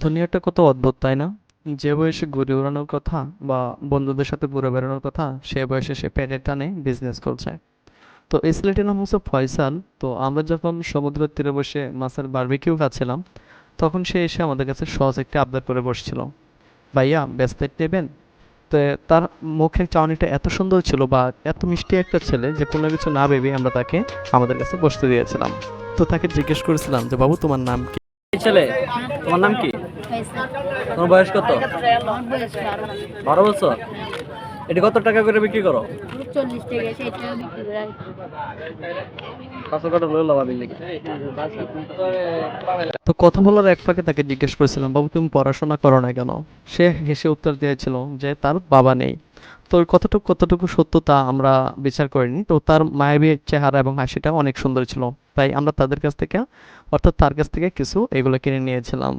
দুনিয়াটা কত অদ্ভুত, তাই না? যে বয়সে ঘুরে ওড়ানোর কথা বা বন্ধুদের সাথে ঘুরে বেড়ানোর কথা, সে বয়সে সে পেটের টানে বিজনেস করছে। তো এই ছেলেটির নাম হচ্ছে ফয়সাল। তো আমরা যখন সমুদ্রের তীরে বসে মাছের বারবিকিউ খাচ্ছিলাম, তখন সে এসে আমাদের কাছে সহজ একটি আবদার করে বসছিল। ভাইয়া ব্যাসলেট নেবেন? তো তার মুখের চাউনিটা এত সুন্দর ছিল বা এত মিষ্টি একটা ছেলে যে কোনো কিছু না ভেবে আমরা তাকে আমাদের কাছে বসতে দিয়েছিলাম। তো তাকে জিজ্ঞেস করেছিলাম যে, বাবু, তোমার নাম কি? ছেলে, তোমার নাম কি। তোমার বয়স কত? বারো। বছর? এটা কত টাকা করে বিক্রি করো? তো কথা বলার এক ফাঁকে তাকে জিজ্ঞেস করেছিলাম বাবু তুমি পড়াশোনা করো না কেন? সে হেসে উত্তর দিয়েছিল যে তার বাবা নেই। তো কতটুকু কতটুকু সত্য তা আমরা বিচার করিনি তো তার মায়াবী চেহারা এবং হাসিটা অনেক সুন্দর ছিল। তাই আমরা তাদের কাছ থেকে অর্থাৎ তার কাছ থেকে কিছু এগুলো কিনে নিয়েছিলাম।